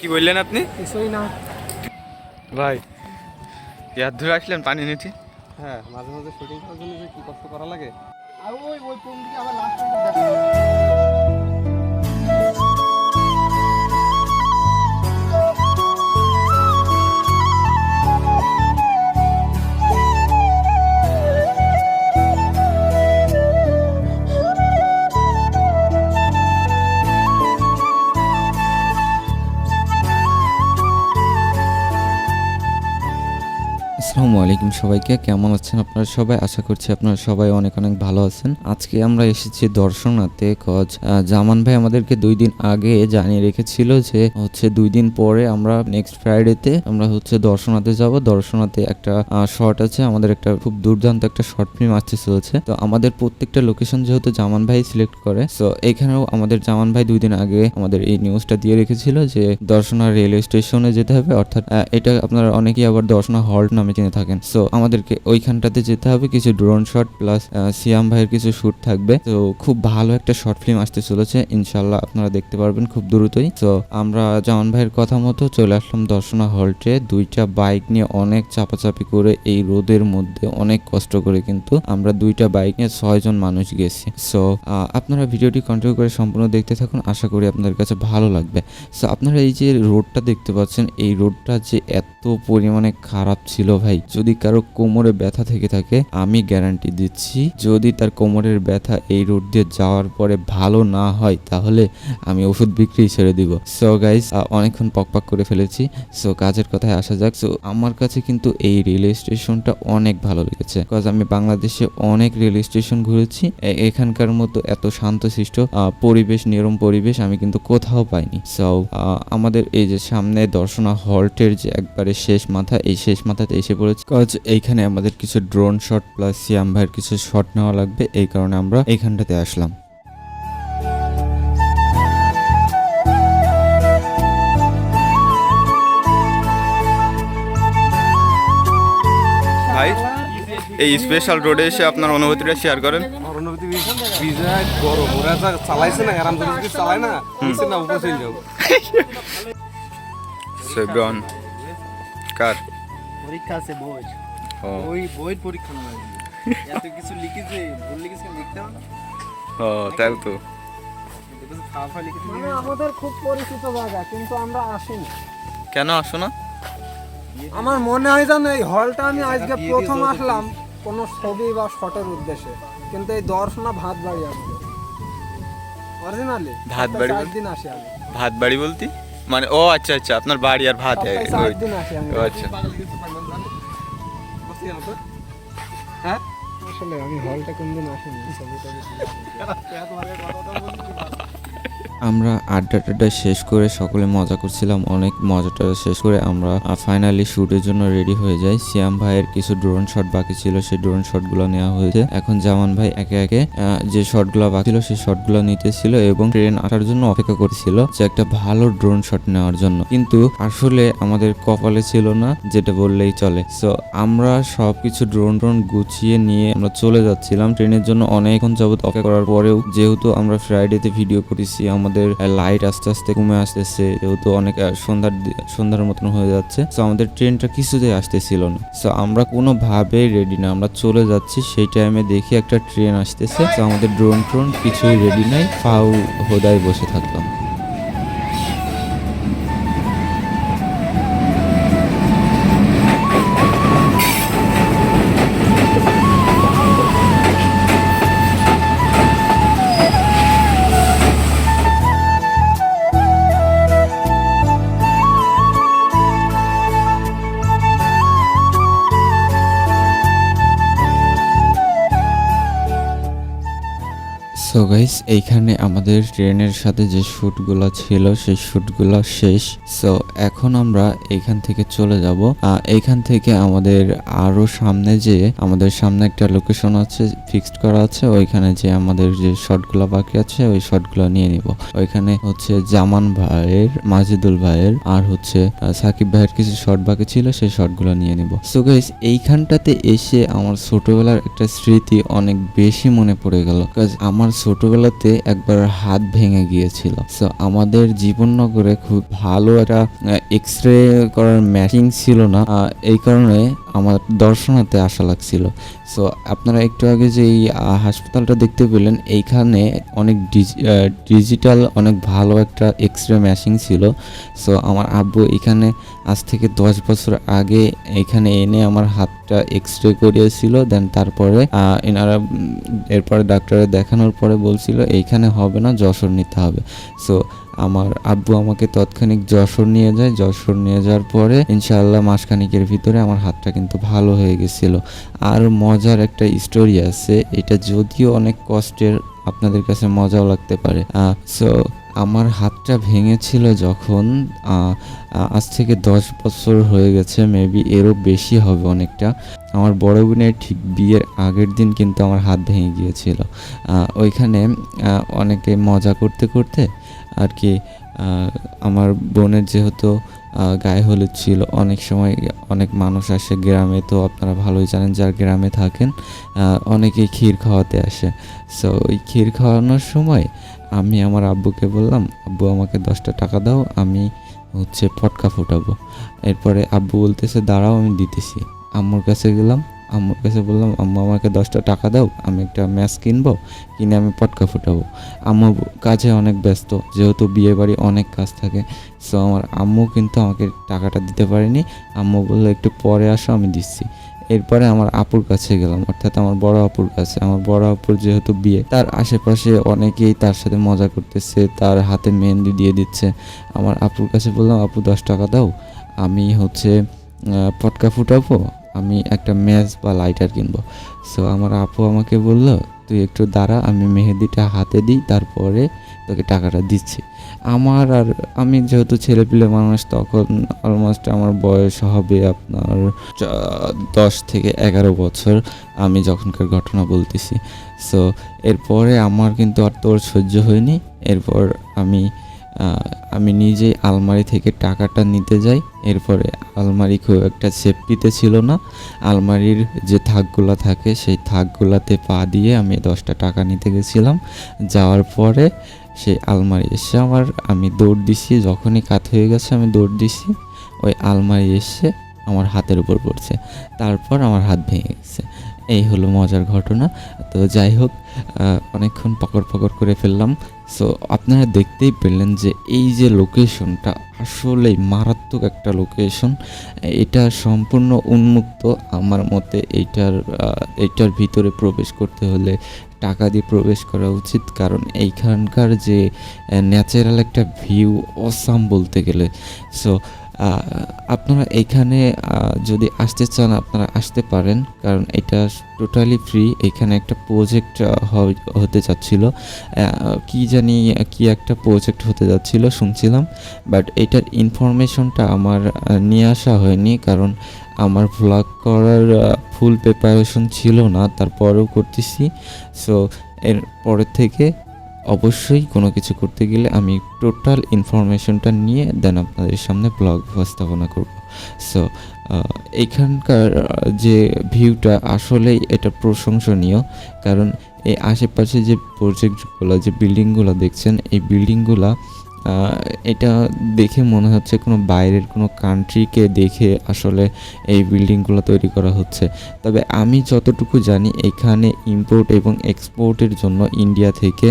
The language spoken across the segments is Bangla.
কি বললেন আপনি? কিছুই না। ভাই ইয়ার ধরে আসলেন পানি নিতে হ্যাঁ মাঝে মাঝে শুটিং করার জন্য যে কি কষ্ট করা লাগে? আর ওই ওই কোন দিকে আবার লাস্ট আসসালামু আলাইকুম সবাইকে। কেমন আছেন আপনারা সবাই? আশা করছি আপনারা সবাই অনেক অনেক ভালো আছেন। আজকে আমরা এসেছি দর্শনাতে কজ জামান ভাই আমাদেরকে দুই দিন আগে জানিয়ে রেখেছিল যে, হচ্ছে দুই দিন পরে আমরা নেক্সট ফ্রাইডেতে আমরা হচ্ছে দর্শনাতে যাব। দর্শনাতে একটা শর্ট আছে। আমাদের একটা খুব দুর্দান্ত একটা শর্ট ফিল্ম আসতে চলেছে। তো আমাদের প্রত্যেকটা লোকেশন যেহেতু জামান ভাই সিলেক্ট করে তো এখানেও আমাদের জামান ভাই দুই দিন আগে আমাদের এই নিউজটা দিয়ে রেখেছিল যে দর্শনা রেলওয়ে স্টেশনে যেতে হবে। অর্থাৎ এটা আপনারা অনেকেই আবার দর্শনা হল্ট নামে চিনে থাকেন। সো আমাদেরকে ওইখানটাতে যেতে হবে। কিছু ড্রোন শট প্লাস সিয়াম ভাইয়ের কিছু শুট থাকবে। তো খুব ভালো একটা শর্ট ফিল্ম আসতে চলেছে। ইনশাল্লাহ আপনারা দেখতে পারবেন খুব দ্রুতই। তো আমরা জামান ভাইয়ের কথা মতো চলে আসলাম দর্শনা হল্টে দুইটা বাইক নিয়ে অনেক চাপাচাপি করে এই রোদের মধ্যে অনেক কষ্ট করে কিন্তু আমরা দুইটা বাইক নিয়ে ছয়জন মানুষ গেছি। সো আপনারা ভিডিওটি কন্টিনিউ করে সম্পূর্ণ দেখতে থাকুন। আশা করি আপনাদের কাছে ভালো লাগবে। সো আপনারা এই যে রোডটা দেখতে পাচ্ছেন, এই রোডটা যে এত পরিমাণে খারাপ ছিল ভাই যদি কারও কোমরে ব্যথা থেকে থাকে, আমি গ্যারান্টি দিচ্ছি, যদি তার কোমরের ব্যথা এই রোড দিয়ে যাওয়ার পরে ভালো না হয়, তাহলে আমি ওষুধ বিক্রি ছেড়ে দিব। সো গাইজ অনেকক্ষণ পকপাক করে ফেলেছি। সো কাজের কথায় আসা যাক। সো আমার কাছে কিন্তু এই রেল স্টেশনটা অনেক ভালো লেগেছে। বিকজ আমি বাংলাদেশে অনেক রেল স্টেশন ঘুরেছি। এখানকার মতো এত শান্তশিষ্ট পরিবেশ, নিরম পরিবেশ আমি কিন্তু কোথাও পাইনি। সো আমাদের এই যে সামনে দর্শনা হল্টের যে একবারে শেষ মাথা, এই শেষ মাথাতে এসে পড়েছি কজ এইখানে আমাদের কিছু ড্রোন শট প্লাস সিয়াম ভাইয়ের কিছু শট নেওয়া লাগবে এই কারণে আমরা এইখানটাতে আসলাম। ভাই এই স্পেশাল রোডে এসে আপনার অনুভূতিটা শেয়ার করেন। অনুভূতি ভিজা গরম ওরা যা চালাইছে না আরাম করে চালায় না নিচে না উপরে চলে যাব সেগন কার? পরীক্ষা আছে বই ওই বইয়ের পরীক্ষা না এত কিছু লিখেছে ভুল লিখেছে লিখতে হবে না? ও তাই তো। মানে আমাদের খুব পরিচিত জায়গা কিন্তু আমরা আসিনি। কেন আসো না? আমার মনে হয় জানো এই হলটা আমি আজকে প্রথম আসলাম কোনো ছবি বা শটের উদ্দেশ্যে। কিন্তু এই দর্শনা ভাত বাড়ি আসবে। অরিজিনালি। ভাত বাড়ি দিন আসি আমি। ভাত বাড়ি বলতি? মানে ও আচ্ছা আচ্ছা আপনার বাড়ি আর ভাত আচ্ছা। হ্যাঁ? আসলে আমি হলটা কোনদিন আসিনি। ছবি টবি আমরা আড্ডা টাড্ডা শেষ করে সকলে মজা করছিলাম, অনেক মজা মজাটা শেষ করে আমরা ফাইনালি শুটের জন্য রেডি হয়ে যাই। সিয়াম ভাইয়ের কিছু ড্রোন শট বাকি ছিল, সেই ড্রোন শটগুলো নেওয়া হয়েছে। এখন জামান ভাই একে একে যে শটগুলো বাকি ছিল, সেই শটগুলো নিতেছিল এবং ট্রেন আসার জন্য অপেক্ষা করছিল যে একটা ভালো ড্রোন শট নেওয়ার জন্য। কিন্তু আসলে আমাদের কপালে ছিল না, যেটা বললেই চলে। সো আমরা সবকিছু ড্রোন ড্রোন গুছিয়ে নিয়ে আমরা চলে যাচ্ছিলাম। ট্রেনের জন্য অনেকক্ষণ যাবত অপেক্ষা করার পরেও যেহেতু আমরা ফ্রাইডেতে ভিডিও করেছি, আমাদের লাইট আস্তে আস্তে কমে আসতেছে, যেহেতু অনেক সন্ধ্যার সন্ধ্যার মতন হয়ে যাচ্ছে সো আমাদের ট্রেনটা কিছুতেই আসতেছিল না। সো আমরা কোনোভাবেই রেডি না, আমরা চলে যাচ্ছি, সেই টাইমে দেখি একটা ট্রেন আসতেছে তো আমাদের ড্রোন ট্রোন কিছুই রেডি নাই, ফাউ হোদায় বসে থাকলাম। সো গাইস এইখানে আমাদের ট্রেনের সাথে যে শ্যুটগুলো ছিল, সেই শ্যুটগুলো শেষ। সো এখন আমরা এইখান থেকে চলে যাব। এইখান থেকে আমাদের আরও সামনে যে, আমাদের সামনে একটা লোকেশন আছে ফিক্সড করা আছে। ওইখানে যে আমাদের যে শটগুলো বাকি আছে, ওই শটগুলো নিয়ে নিব। ওইখানে হচ্ছে জামান ভাইয়ের, মাজিদুল ভাইয়ের, আর হচ্ছে সাকিব ভাইয়ের কিছু শট বাকি ছিল, সেই শটগুলো নিয়ে নিব। সো গাইস এইখানটাতে এসে আমার ছোটবেলার একটা স্মৃতি অনেক বেশি মনে পড়ে গেল। কাজ আমার ছোটবেলাতে একবার হাত ভেঙে গিয়েছিল। সো আমাদের জীবননগরে খুব ভালো একটা এক্স রে করার ম্যাচিং ছিল না। এই কারণে আমার দর্শনাতে আশা লাগছিল। সো আপনারা একটু আগে যে এই হাসপাতালটা দেখতে পেলেন, এইখানে অনেক ডিজিটাল অনেক ভালো একটা এক্স রে মেশিন ছিল। সো আমার আব্বু এখানে আজ থেকে দশ বছর আগে এখানে এনে আমার হাতটা এক্স রে করিয়েছিল। দেন তারপরে এনারা এরপরে ডাক্তারে দেখানোর পরে বলছিল, এইখানে হবে না, যশোর নিতে হবে। সো আমার আব্বু আমাকে তৎক্ষণিক যশোর নিয়ে যায়। যশোর নিয়ে যাওয়ার পরে ইনশাআল্লাহ মাসখানিকের ভিতরে আমার হাতটা কিন্তু ভালো হয়ে গেছিল। আর মজার একটা স্টোরি আছে, এটা যদিও অনেক কষ্টের, আপনাদের কাছে মজাও লাগতে পারে। সো আমার হাতটা ভেঙেছিল যখন আজ থেকে দশ বছর হয়ে গেছে মেবি এরও বেশি হবে অনেকটা। আমার বড় বোনের ঠিক বিয়ের আগের দিন কিন্তু আমার হাত ভেঙে গিয়েছিল। ওইখানে অনেকে মজা করতে করতে আর কি আমার বোনের যেহেতু গায়ে হলুদ ছিল, অনেক সময় অনেক মানুষ আসে গ্রামে, তো আপনারা ভালোই জানেন যার গ্রামে থাকেন অনেকেই ক্ষীর খাওয়াতে আসে। সো ওই ক্ষীর খাওয়ানোর সময় আমি আমার আব্বুকে বললাম, আব্বু আমাকে দশটা টাকা দাও, আমি হচ্ছে পটকা ফুটাবো। এরপরে আব্বু বলতেছে, দাঁড়াও, আমি দিতেছি। আম্মুর কাছে গেলাম, আম্মুর কাছে বললাম, আম্মু, আমাকে দশটা টাকা দাও, আমি একটা ম্যাচ কিনবো, কিনে আমি পটকা ফুটাবো। আম্মু কাজে অনেক ব্যস্ত, যেহেতু বিয়ে বাড়ি অনেক কাজ থাকে সো আমার আম্মু কিন্তু আমাকে টাকাটা দিতে পারেনি। আম্মু বলল, একটু পরে আসো, আমি দিচ্ছি। এরপরে আমার আপুর কাছে গেলাম, অর্থাৎ আমার বড় আপুর কাছে। আমার বড় আপুর যেহেতু বিয়ে, তার আশেপাশে অনেকেই তার সাথে মজা করতেছে, তার হাতে মেহেন্দি দিয়ে দিচ্ছে। আমার আপুর কাছে বললাম, আপু, দশ টাকা দাও, আমি হচ্ছে পটকা ফুটাবো, আমি একটা ম্যাচ বা লাইটার কিনবো। সো আমার আপু আমাকে বলল তুই একটু দাঁড়া, আমি মেহেদিটা হাতে দিই, তারপরে তোকে টাকাটা দিচ্ছি। আমার আর, আমি যেহেতু ছেলেপিলে মানুষ, তখন অলমোস্ট আমার বয়স হবে আপনার দশ থেকে এগারো বছর, আমি যখনকার ঘটনা বলতেছি। সো এরপরে আমার কিন্তু আর তোর সহ্য হয়নি, এরপর আমি আমি নিজেই আলমারি থেকে টাকাটা নিতে যাই। এরপরে আলমারি খুব একটা সেফটিতে ছিল না। আলমারির যে থাকগুলো থাকে, সেই থাকগুলাতে পা দিয়ে আমি দশটা টাকা নিতে গেছিলাম। যাওয়ার পরে সেই আলমারি এসে আমার, আমি দৌড় দিছি। যখনই কাত হয়ে গেছে, আমি দৌড় দিছি। ওই আলমারি এসে আমার হাতের উপর পড়ছে। তারপর আমার হাত ভেঙে গেছে। এই হলো মজার ঘটনা। তো যাই হোক অনেকক্ষণ পকড় পকড় করে ফেললাম। সো আপনারা দেখতেই পেলেন যে এই যে লোকেশনটা আসলেই মারাত্মক একটা লোকেশন এটা সম্পূর্ণ উন্মুক্ত। আমার মতে এইটার এইটার ভিতরে প্রবেশ করতে হলে টাকা দিয়ে প্রবেশ করা উচিত। কারণ এইখানকার যে ন্যাচারাল একটা ভিউ অসাম বলতে গেলে। সো আপনারা এখানে যদি আসতে চান, আপনারা আসতে পারেন। কারণ এটা টোটালি ফ্রি এখানে একটা প্রজেক্ট হতে যাচ্ছিল। কি জানি, কি একটা প্রজেক্ট হতে যাচ্ছিল, শুনছিলাম। বাট এটার ইনফরমেশনটা আমার নিয়ে আসা হয়নি। কারণ আমার ভ্লগ করার ফুল প্রিপারেশন ছিল না। তারপরেও করতেছি। সো এর পরের থেকে অবশ্যই কোনো কিছু করতে গেলে আমি টোটাল ইনফরমেশনটা নিয়ে দেন আপনাদের সামনে ব্লগ উপস্থাপনা করব। সো এইখানকার যে ভিউটা আসলেই এটা প্রশংসনীয় কারণ এই আশেপাশে যে প্রজেক্টগুলো যে বিল্ডিংগুলো দেখছেন, এই বিল্ডিংগুলো এটা দেখে মনে হচ্ছে কোনো বাইরের কোনো কান্ট্রিকে দেখে আসলে এই বিল্ডিংগুলো তৈরি করা হচ্ছে। তবে আমি যতটুকু জানি, এখানে ইম্পোর্ট এবং এক্সপোর্টের জন্য ইন্ডিয়া থেকে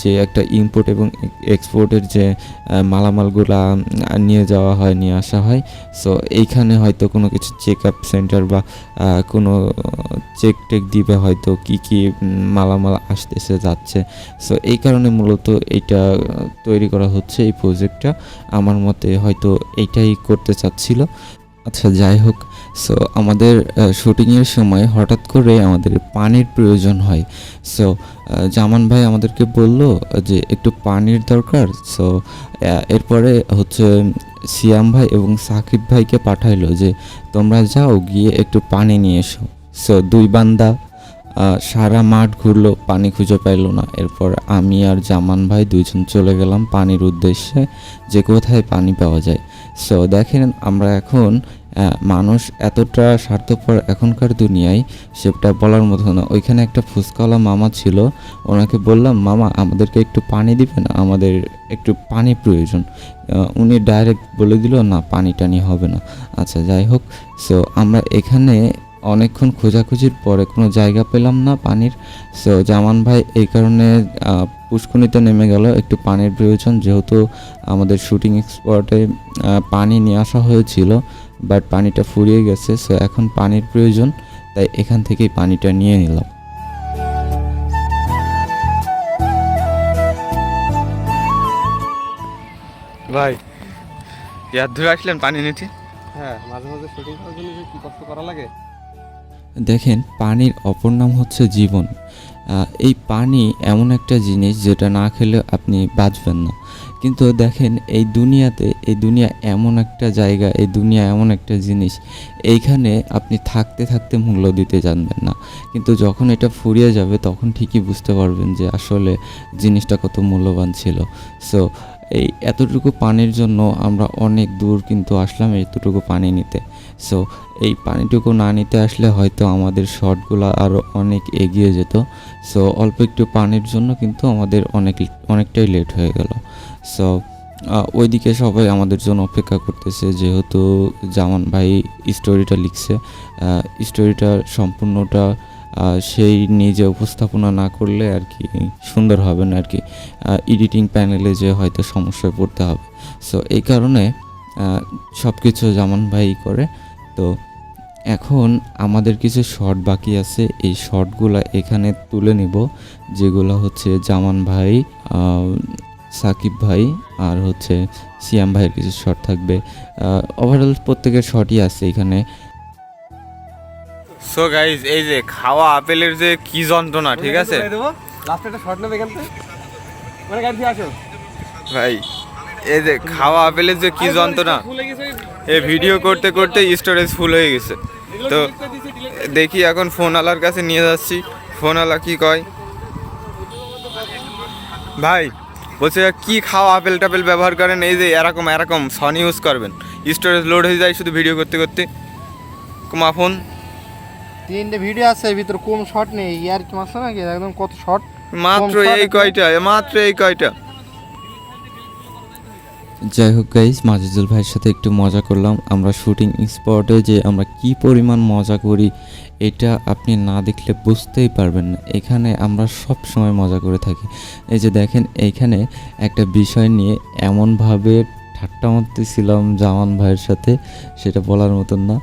যে একটা ইম্পোর্ট এবং এক্সপোর্টের যে মালামালগুলা নিয়ে যাওয়া হয়, নিয়ে আসা হয় সো এইখানে হয়তো কোনো কিছু চেক আপ সেন্টার বা কোনো চেক টেক দিবে হয়তো কি কি মালামাল আসতেছে, যাচ্ছে। সো এই কারণে মূলত এটা তৈরি করা হচ্ছে এই প্রজেক্টটা আমার মতে হয়তো এইটাই করতে চাচ্ছিল। আচ্ছা যাই হোক। সো আমাদের শুটিংয়ের সময় হঠাৎ করে আমাদের পানির প্রয়োজন হয়। সো জামান ভাই আমাদেরকে বলল যে একটু পানির দরকার। সো এরপরে হচ্ছে সিয়াম ভাই এবং সাকিব ভাইকে পাঠাইলো যে, তোমরা যাও গিয়ে একটু পানি নিয়ে এসো। সো দুই বান্দা সারা মাঠ ঘুরলো, পানি খুঁজে পাইলো না। এরপর আমি আর জামান ভাই দুইজন চলে গেলাম পানির উদ্দেশ্যে যে কোথায় পানি পাওয়া যায়। সো দেখেন, আমরা এখন মানুষ এতটা স্বার্থপর এখনকার দুনিয়ায়, সেটা বলার মতো না। ওইখানে একটা ফুচকাওয়ালা মামা ছিল, ওনাকে বললাম, মামা, আমাদেরকে একটু পানি দিবেন, আমাদের একটু পানি প্রয়োজন। উনি ডাইরেক্ট বলে দিল, না, পানি টানি হবে না। আচ্ছা যাই হোক। সো আমরা এখানে অনেকক্ষণ খোঁজাখুঁজির পরে কোনো জায়গা পেলাম না পানির। সো জামান ভাই এই কারণে পুষ্কনিতে নেমে গেল। একটু পানির প্রয়োজন যেহেতু আমাদের শুটিং স্পটে পানি নিয়ে আসা হয়েছিল বাট পানিটা ফুরিয়ে গেছে। সো এখন পানির প্রয়োজন তাই এখান থেকেই পানিটা নিয়ে নিলাম। ভাই ইয়ার ধরে আসলেন পানি নিতে? হ্যাঁ মাঝে মাঝে শুটিং করার জন্য কি কষ্ট করা লাগে? দেখেন, পানির অপর নাম হচ্ছে জীবন। এই পানি এমন একটা জিনিস যেটা না খেলে আপনি বাঁচবেন না। কিন্তু দেখেন, এই দুনিয়াতে, এই দুনিয়া এমন একটা জায়গা, এই দুনিয়া এমন একটা জিনিস, এইখানে আপনি থাকতে থাকতে মূল্য দিতে জানবেন না। কিন্তু যখন এটা ফুরিয়ে যাবে, তখন ঠিকই বুঝতে পারবেন যে আসলে জিনিসটা কত মূল্যবান ছিল। সো এই এতটুকু পানির জন্য আমরা অনেক দূর কিন্তু আসলাম এতটুকু পানি নিতে। সো এই পানিটুকু না নিতে আসলে হয়তো আমাদের শটগুলো আরও অনেক এগিয়ে যেত। সো অল্প একটু পানির জন্য কিন্তু আমাদের অনেক, অনেকটাই লেট হয়ে গেল। সো ওইদিকে সবাই আমাদের জন্য অপেক্ষা করতেছে যেহেতু জামান ভাই স্টোরিটা লিখছে। স্টোরিটা সম্পূর্ণটা সেই নিজে উপস্থাপনা না করলে আর কি সুন্দর হবে না আর কি। এডিটিং প্যানেলে যে হয়তো সমস্যায় পড়তে হবে। সো এই কারণে সব কিছু জামান ভাই করে। তো, এখন আমাদের কিছু শর্ট বাকি আছে। এই শর্টগুলো এখানে তুলে নিব, যেগুলো হচ্ছে জামান ভাই সাকিব ভাই আর হচ্ছে সিয়াম ভাইয়ের কিছু শর্ট থাকবে। ওভারঅল প্রত্যেকের শর্টই আছে এখানে। সো গাইজ এই যে খাওয়া আপেলের যে কি যন্ত্রণা ঠিক আছে? ভাই এই যে খাওয়া আপেলের যে কি যন্ত্রণা এই ভিডিও করতে করতে স্টোরেজ ফুল হয়ে গেছে। তো দেখি এখন ফোনওয়ালার কাছে নিয়ে যাচ্ছি। ফোনওয়ালা কি কয়? ভাই বলছে কি খাওয়া আপেল টাপেল ব্যবহার করেন? এই যে এরকম এরকম সন ইউজ করবেন। স্টোরেজ লোড হয়ে যায় শুধু ভিডিও করতে করতে। কুমা ফোন তিনটে ভিডিও আছে এর ভিতরে কম শর্ট নেই? ইয়ার কি নাকি? একদম কত শর্ট মাত্র এই কয়টা? মাত্র এই কয়টা? যাই হোক গাইজ মাজেদুল ভাইয়ের সাথে একটু মজা করলাম। আমরা শুটিং স্পটে যে আমরা কি পরিমাণ মজা করি এটা আপনি না দেখলে বুঝতেই পারবেন না। এখানে আমরা সব সময় মজা করে থাকি। এই যে দেখেন এইখানে একটা বিষয় নিয়ে এমনভাবে ঠাট্টা মারতেছিলাম জামান ভাইয়ের সাথে সেটা বলার মতন না।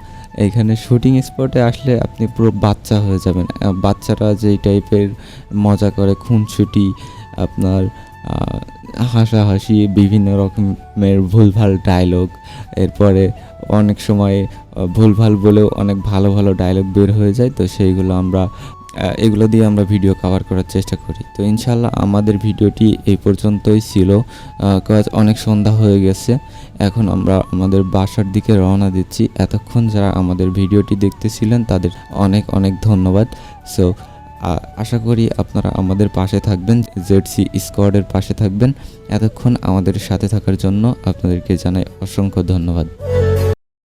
এইখানে শুটিং স্পটে আসলে আপনি পুরো বাচ্চা হয়ে যাবেন। বাচ্চারা যেই টাইপের মজা করে, খুনসুটি, আপনার হাসাহাসি, বিভিন্ন রকমের ভুলভাল ডায়লগ এরপরে অনেক সময় ভুলভাল বলেও অনেক ভালো ভালো ডায়লগ বের হয়ে যায়। তো সেইগুলো আমরা এগুলো দিয়ে আমরা ভিডিও কভার করার চেষ্টা করি। তো ইনশাল্লাহ আমাদের ভিডিওটি এই পর্যন্তই ছিল। কাজ অনেক সন্ধ্যা হয়ে গেছে। এখন আমরা আমাদের বাসার দিকে রওনা দিচ্ছি। এতক্ষণ যারা আমাদের ভিডিওটি দেখতেছিলেন, তাদের অনেক অনেক ধন্যবাদ। সো আশা করি আপনারা আমাদের পাশে থাকবেন জেডসি স্কোয়াডের পাশে থাকবেন। এতক্ষণ আমাদের সাথে থাকার জন্য আপনাদেরকে জানাই অসংখ্য ধন্যবাদ।